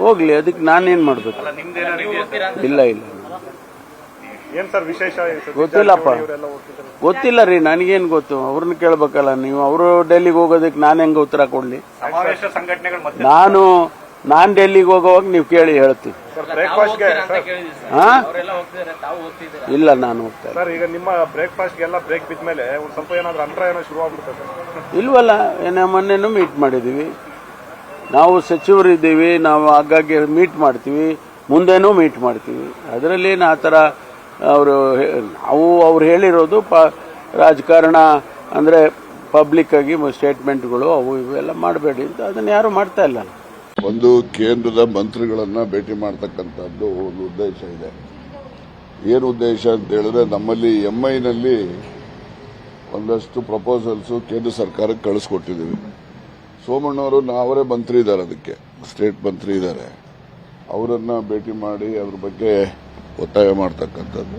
ಹೋಗ್ಲಿ ಅದಕ್ಕೆ ನಾನೇನ್ ಮಾಡ್ಬೇಕು? ಇಲ್ಲ ಇಲ್ಲ. ಏನ್ ಸರ್ ವಿಶೇಷ ಗೊತ್ತಿಲ್ಲಪ್ಪ ಗೊತ್ತಿಲ್ಲ ರೀ ನನಗೇನು ಗೊತ್ತು? ಅವ್ರನ್ನ ಕೇಳ್ಬೇಕಲ್ಲ ನೀವು. ಅವರು ಡೆಲ್ಲಿಗೆ ಹೋಗೋದಕ್ಕೆ ನಾನು ಹೆಂಗ ಉತ್ತರ ಕೊಡ್ಲಿ? ಸಮಾವೇಶ ಸಂಘಟನೆಗಳು ಮತ್ತೆ ನಾನು ನಾನ್ ಡೆಲ್ಲಿಗೆ ಹೋಗೋವಾಗ ನೀವು ಕೇಳಿ ಹೇಳ್ತೀನಿ. ಇಲ್ಲ ನಾನು ಹೋಗ್ತೇನೆ ಸರ್ ಈಗ ನಿಮ್ಮ ಬ್ರೇಕ್ಫಾಸ್ಟ್ಗೆಲ್ಲ ಬ್ರೇಕ್ ಬಿದ್ಮೇಲೆ ಮೇಲೆ ಸ್ವಲ್ಪ ಏನಾದ್ರು ಅಂತರ ಏನೋ ಶುರು ಆಗ್ಬಿಡ್ತದೆ ಇಲ್ವಲ್ಲ ಏನೇ ಮೊನ್ನೆನೂ ಮೀಟ್ ಮಾಡಿದೀವಿ. ನಾವು ಸಚಿವರಿದ್ದೀವಿ ನಾವು ಆಗಾಗ್ಗೆ ಮೀಟ್ ಮಾಡ್ತೀವಿ ಮುಂದೆನೂ ಮೀಟ್ ಮಾಡ್ತೀವಿ. ಅದರಲ್ಲಿ ಆ ಥರ ಅವರು ನಾವು ಅವ್ರು ಹೇಳಿರೋದು ಪ ರಾಜಕಾರಣ ಅಂದರೆ ಪಬ್ಲಿಕ್ ಆಗಿ ಸ್ಟೇಟ್ಮೆಂಟ್ಗಳು ಅವು ಇವೆಲ್ಲ ಮಾಡಬೇಡಿ ಅಂತ. ಅದನ್ನು ಯಾರು ಮಾಡ್ತಾ ಇಲ್ಲ. ಒಂದು ಕೇಂದ್ರದ ಮಂತ್ರಿಗಳನ್ನು ಭೇಟಿ ಮಾಡ್ತಕ್ಕಂಥದ್ದು ಒಂದು ಉದ್ದೇಶ ಇದೆ. ಏನು ಉದ್ದೇಶ ಅಂತ ಹೇಳಿದ್ರೆ ನಮ್ಮಲ್ಲಿ ಎಂಐನಲ್ಲಿ ಒಂದಷ್ಟು ಪ್ರಪೋಸಲ್ಸ್ ಕೇಂದ್ರ ಸರ್ಕಾರಕ್ಕೆ ಕಳಿಸ್ಕೊಟ್ಟಿದ್ದೀವಿ. ಸೋಮಣ್ಣವರು ನಾವರೇ ಮಂತ್ರಿ ಇದ್ದಾರೆ ಅದಕ್ಕೆ ಸ್ಟೇಟ್ ಮಂತ್ರಿ ಇದ್ದಾರೆ. ಅವರನ್ನ ಭೇಟಿ ಮಾಡಿ ಅದ್ರ ಬಗ್ಗೆ ಒತ್ತಾಯ ಮಾಡ್ತಕ್ಕಂಥದ್ದು.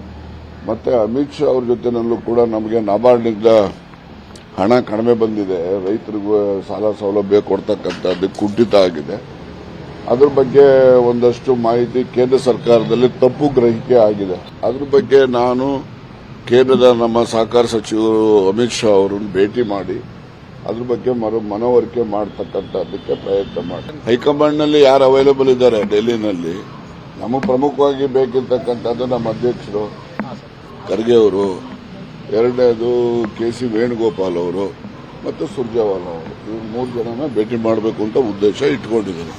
ಮತ್ತೆ ಅಮಿತ್ ಶಾ ಅವ್ರ ಜೊತೆನಲ್ಲೂ ಕೂಡ ನಮಗೆ ನಬಾರ್ಡ್ನಿಂದ ಹಣ ಕಡಿಮೆ ಬಂದಿದೆ. ರೈತರಿಗೂ ಸಾಲ ಸೌಲಭ್ಯ ಕೊಡ್ತಕ್ಕಂಥದ್ದು ಕುಂಠಿತ ಆಗಿದೆ. ಅದ್ರ ಬಗ್ಗೆ ಒಂದಷ್ಟು ಮಾಹಿತಿ ಕೇಂದ್ರ ಸರ್ಕಾರದಲ್ಲಿ ತಪ್ಪು ಗ್ರಹಿಕೆ ಆಗಿದೆ. ಅದ್ರ ಬಗ್ಗೆ ನಾನು ಕೇಂದ್ರದ ನಮ್ಮ ಸಹಕಾರ ಸಚಿವರು ಅಮಿತ್ ಶಾ ಅವರನ್ನು ಭೇಟಿ ಮಾಡಿ ಅದ್ರ ಬಗ್ಗೆ ಮರು ಮನವರಿಕೆ ಮಾಡ್ತಕ್ಕಂಥದ್ದಕ್ಕೆ ಪ್ರಯತ್ನ ಮಾಡಿ. ಹೈಕಮಾಂಡ್ನಲ್ಲಿ ಯಾರು ಅವೈಲೇಬಲ್ ಇದ್ದಾರೆ ಡೆಲ್ಲಿನಲ್ಲಿ? ನಮಗೆ ಪ್ರಮುಖವಾಗಿ ಬೇಕಿರ್ತಕ್ಕಂಥದ್ದು ನಮ್ಮ ಅಧ್ಯಕ್ಷರು ಖರ್ಗೆ ಅವರು, ಎರಡನೇದು ಕೆ ಸಿ ವೇಣುಗೋಪಾಲ್ ಅವರು ಮತ್ತು ಸುರ್ಜೇವಾಲ ಅವರು. ಇವ್ರು ಮೂರು ಜನನ ಭೇಟಿ ಮಾಡಬೇಕು ಅಂತ ಉದ್ದೇಶ ಇಟ್ಕೊಂಡಿದ್ದಾರೆ